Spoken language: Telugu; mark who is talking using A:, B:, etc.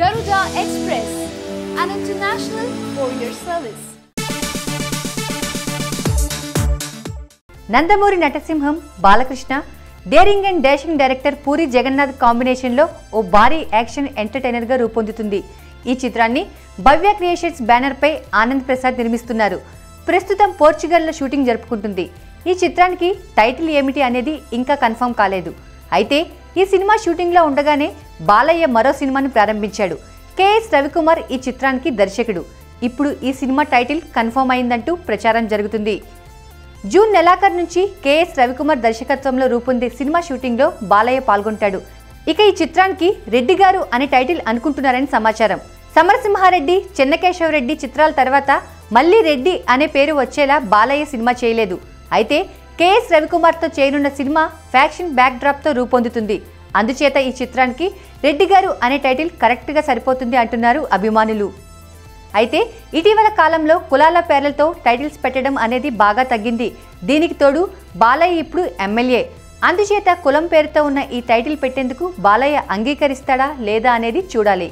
A: Garuda Express, an international courier service.
B: Nandamuri నటసింహం Balakrishna daring and dashing director Puri Jagannadh కాంబినేషన్లో ఓ భారీ యాక్షన్ ఎంటర్టైనర్గా రూపొందుతుంది. ఈ చిత్రాన్ని భవ్య క్రియేషన్స్ బ్యానర్పై ఆనంద్ ప్రసాద్ నిర్మిస్తున్నారు. ప్రస్తుతం పోర్చుగల్లో షూటింగ్ జరుపుకుంటుంది. ఈ చిత్రానికి టైటిల్ ఏమిటి అనేది ఇంకా కన్ఫర్మ్ కాలేదు. అయితే ఈ సినిమా షూటింగ్లో ఉండగానే బాలయ్య మరో సినిమాను ప్రారంభించాడు. కేఎస్ రవికుమార్ ఈ చిత్రానికి దర్శకుడు. ఇప్పుడు ఈ సినిమా టైటిల్ కన్ఫర్మ్ అయిందంటూ ప్రచారం జరుగుతుంది. జూన్ నెలాఖరు నుంచి కేఎస్ రవికుమార్ దర్శకత్వంలో రూపొందే సినిమా షూటింగ్లో బాలయ్య పాల్గొంటాడు. ఇక ఈ చిత్రానికి రెడ్డి గారు అనే టైటిల్ అనుకుంటున్నారని సమాచారం. సమరసింహారెడ్డి చెన్నకేశవరెడ్డి చిత్రాల తర్వాత మళ్ళీ రెడ్డి అనే పేరు వచ్చేలా బాలయ్య సినిమా చేయలేదు. అయితే కేఎస్ రవికుమార్తో చేయనున్న సినిమా ఫ్యాక్షన్ బ్యాక్డ్రాప్తో రూపొందుతుంది. అందుచేత ఈ చిత్రానికి రెడ్డి గారు అనే టైటిల్ కరెక్ట్గా సరిపోతుంది అంటున్నారు అభిమానులు. అయితే ఇటీవల కాలంలో కులాల పేర్లతో టైటిల్స్ పెట్టడం అనేది బాగా తగ్గింది. దీనికి తోడు బాలయ్య ఇప్పుడు ఎమ్మెల్యే. అందుచేత కులం పేరుతో ఉన్న ఈ టైటిల్ పెట్టేందుకు బాలయ్య అంగీకరిస్తాడా లేదా అనేది చూడాలి.